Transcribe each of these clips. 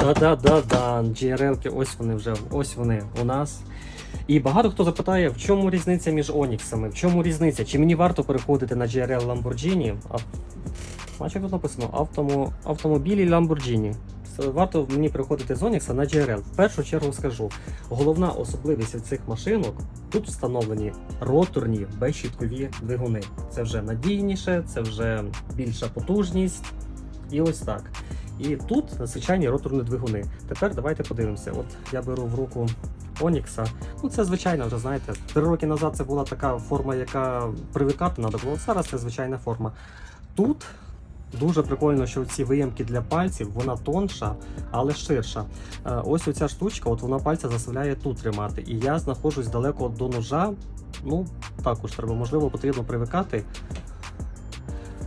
Да-да-да-да, GRL-ки, ось вони вже, ось вони у нас. І багато хто запитає, в чому різниця між Оніксами, в чому різниця? Чи мені варто переходити на GRL Lamborghini? А, бачиш, як тут написано Автомо, автомобілі Lamborghini. Варто мені переходити з Онікса на GRL. В першу чергу скажу, головна особливість цих машинок тут встановлені роторні безщіткові двигуни. Це вже надійніше, це вже більша потужність. І ось так. І тут звичайні роторні двигуни. Тепер давайте подивимося. От я беру в руку Онікса. Ну це звичайно, вже знаєте, три роки назад це була така форма, яка привикати треба було. Зараз це звичайна форма. Тут дуже прикольно, що ці виємки для пальців, вона тонша, але ширша. Е, Ось оця штучка, от вона пальця заставляє тут тримати. І я знаходжусь далеко до ножа. Ну, також треба, можливо, потрібно привикати.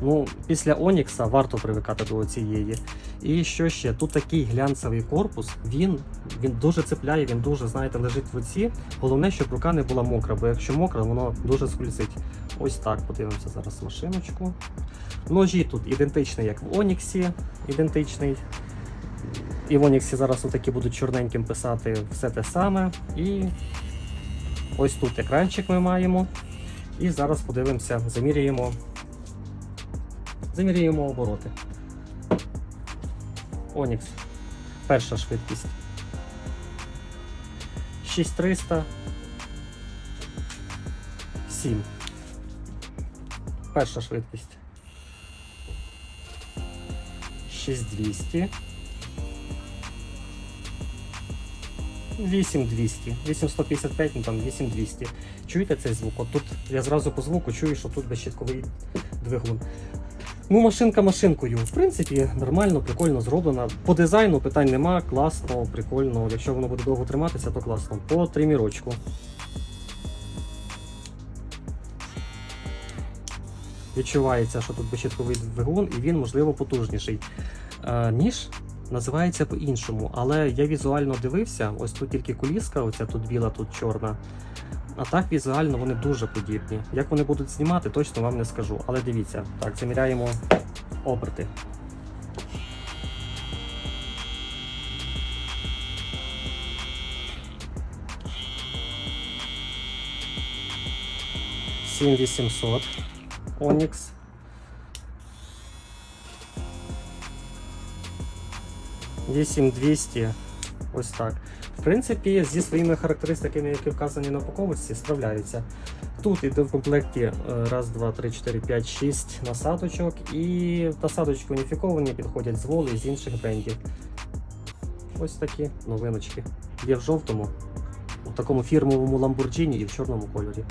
Ну, після Онікса варто привикати до цієї. І що ще? Тут такий глянцевий корпус, він, він дуже цепляє, він дуже, знаєте, лежить в руці. Головне, щоб рука не була мокра, бо якщо мокра, воно дуже скользить. Ось так, подивимося зараз машиночку. Ножі тут ідентичні, як в Оніксі, ідентичний. І в Оніксі зараз отакі будуть чорненьким писати все те саме. І ось тут екранчик ми маємо. І зараз подивимося, заміряємо. Заміряємо обороти. Онікс. Перша швидкість. 6300. 7. Перша швидкість. 6200. 8200. 8155, ну там 8200. Чуєте цей звук? От тут я зразу по звуку чую, що тут безщитковий двигун. Ну, машинка машинкою. В принципі, нормально, прикольно зроблена. По дизайну питань нема, класно, прикольно. Якщо воно буде довго триматися, то класно. По тримірочку. Відчувається, що тут безщитковий двигун, і він, можливо, потужніший. Е, ніж називається по-іншому, але я візуально дивився, ось тут тільки коліска, оця тут біла, тут чорна. А так візуально вони дуже подібні. Як вони будуть знімати, точно вам не скажу. Але дивіться, так, заміряємо оберти. Сім вісімсот Onyx. Вісім двісті. Ось так. В принципі, зі своїми характеристиками, які вказані на упаковочці, справляються. Тут йде в комплекті е, раз, два, три, чотири, п'ять, шість насадочок, і насадочки уніфіковані, підходять з воли з інших брендів. Ось такі новиночки. Є в жовтому, у такому фірмовому Lamborghini і в чорному кольорі.